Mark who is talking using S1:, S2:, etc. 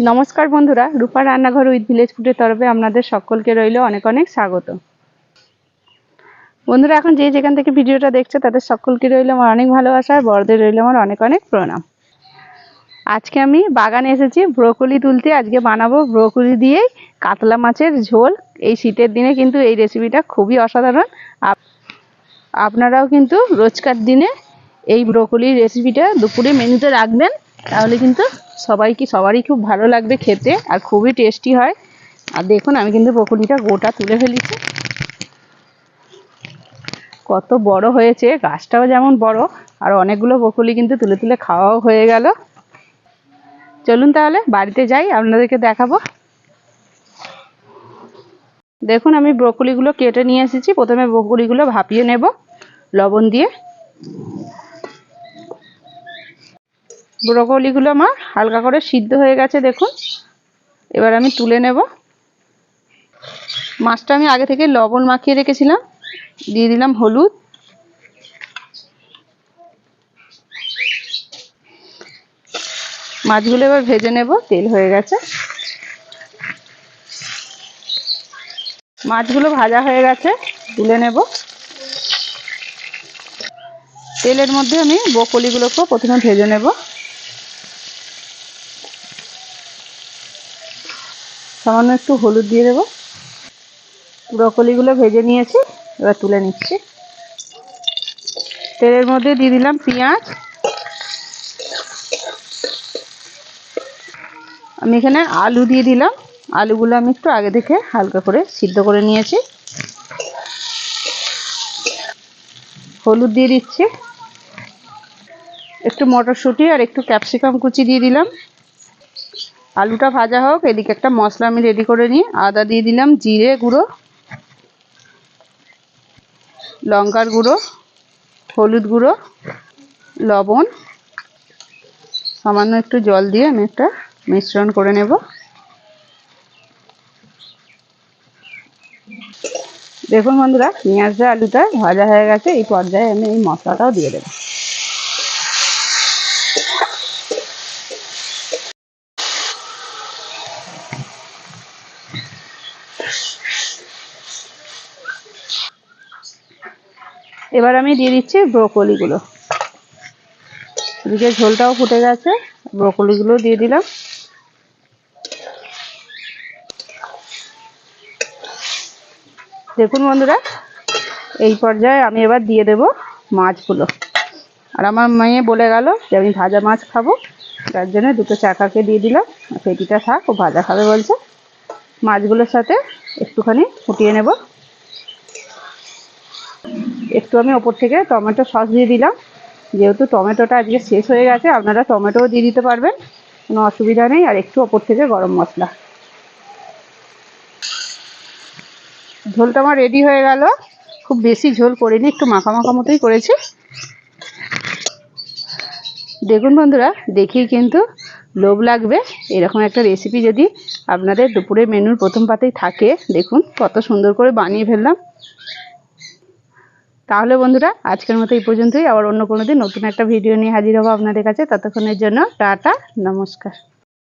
S1: নমস্কার বন্ধুরা, রূপা রান্নাঘর উইথ ভিলেজ ফুডের তরফে আপনাদের সকলকে রইল অনেক অনেক স্বাগত। বন্ধুরা, এখন যে যেখান থেকে ভিডিওটা দেখছে, তাদের সকলকে রইল আমার অনেক ভালোবাসা, আর বড়দের রইল আমার অনেক অনেক প্রণাম। আজকে আমি বাগানে এসেছি, ব্রোকলি তুলতে। আজকে বানাবো ব্রোকলি দিয়েই কাতলা মাছের ঝোল। এই শীতের দিনে কিন্তু এই রেসিপিটা খুবই অসাধারণ। আপ- আপনারাও কিন্তু রোজকার দিনে এই ব্রোকলির রেসিপিটা দুপুরে মেনুতে রাখবেন, তাহলে কিন্তু সবাইকে সবারই খুব ভালো লাগবে খেতে আর খুবই টেস্টি হয়। আর দেখুন, আমি কিন্তু ব্রোকলিটা গোটা তুলে ফেলেছি। কত বড় হয়েছে, গাছটাও যেমন বড়, আর অনেকগুলো ব্রোকলি কিন্তু তুলে তুলে খাওয়াও হয়ে গেল। চলুন তাহলে, বাড়িতে যাই, আপনাদেরকে দেখাবো। দেখুন, আমি ব্রোকলিগুলো কেটে নিয়ে এসেছি। প্রথমে ব্রোকলিগুলো ভাপিয়ে নেব লবণ দিয়ে। ব্রোকলিগুলো আমার হালকা করে সিদ্ধ হয়ে গেছে, দেখুন। এবার আমি তুলে নেব। মাছটা আমি আগে থেকে লবণ মাখিয়ে রেখেছিলাম। দিয়ে দিলাম হলুদ। মাছগুলো এবার ভেজে নেব, তেল হয়ে গেছে। মাছগুলো ভাজা হয়ে গেছে, তুলে নেব। তেলের মধ্যে আমি বকলিগুলোকেও প্রথমে ভেজে নেব। সামান্য একটু হলুদ দিয়ে দেবো। ব্রকলিগুলো ভেজে নিয়েছি, এবার তুলে নিচ্ছি। তেলের মধ্যে দিয়ে দিলাম পেঁয়াজ। আমি এখানে আলু দিয়ে দিলাম। আলুগুলো আমি একটু আগে থেকে হালকা করে সিদ্ধ করে নিয়েছি। হলুদ দিয়ে দিচ্ছি। একটু মটরশুঁটি আর একটু ক্যাপসিকাম কুচি দিয়ে দিলাম। আলুটা ভাজা হোক, এদিকে একটা মশলা আমি রেডি করে নিই আদা দিয়ে দিলাম, জিরে গুঁড়ো, লঙ্কার গুঁড়ো, হলুদ গুঁড়ো, লবণ, সামান্য একটু জল দিয়ে আমি একটা মিশ্রণ করে নেব। দেখুন বন্ধুরা, পেঁয়াজটা, আলুটা ভাজা হয়ে গেছে, এই পর্যায়ে আমি এই মশলাটাও দিয়ে দেবো। এবার আমি দিয়ে দিচ্ছি ব্রোকলিগুলো। এদিকে ঝোলটাও ফুটে গেছে, ব্রোকলিগুলো দিয়ে দিলাম। দেখুন বন্ধুরা, এই পর্যায়ে আমি এবার দিয়ে দেব মাছগুলো। আর আমার মেয়ে বলে গেল যে আমি ভাজা মাছ খাব, তার জন্য দুটো চাকাকে দিয়ে দিলাম। পেটিটা থাক, ও ভাজা খাবে বলছে। মাছগুলোর সাথে একটুখানি ফুটিয়ে নেব। একটু আমি ওপর থেকে টমেটো সস দিয়ে দিলাম। যেহেতু টমেটোটা আজকে শেষ হয়ে গেছে, আপনারা টমেটোও দিয়ে দিতে পারবেন, কোনো অসুবিধা নেই। আর একটু ওপর থেকে গরম মশলা। ঝোলটা আমার রেডি হয়ে গেল। খুব বেশি ঝোল করিনি, একটু মাখা মাখা মতোই করেছি। দেখুন বন্ধুরা, দেখেই কিন্তু লোভ লাগবে। এরকম একটা রেসিপি যদি আপনাদের দুপুরে মেনুর প্রথম পাতেই থাকে, দেখুন কত সুন্দর করে বানিয়ে ফেললাম। তাহলে বন্ধুরা, আজকের মতো এই পর্যন্তই। আবার অন্য কোনো দিন নতুন একটা ভিডিও নিয়ে হাজির হব আপনাদের কাছে। ততক্ষণের জন্য টাটা, নমস্কার।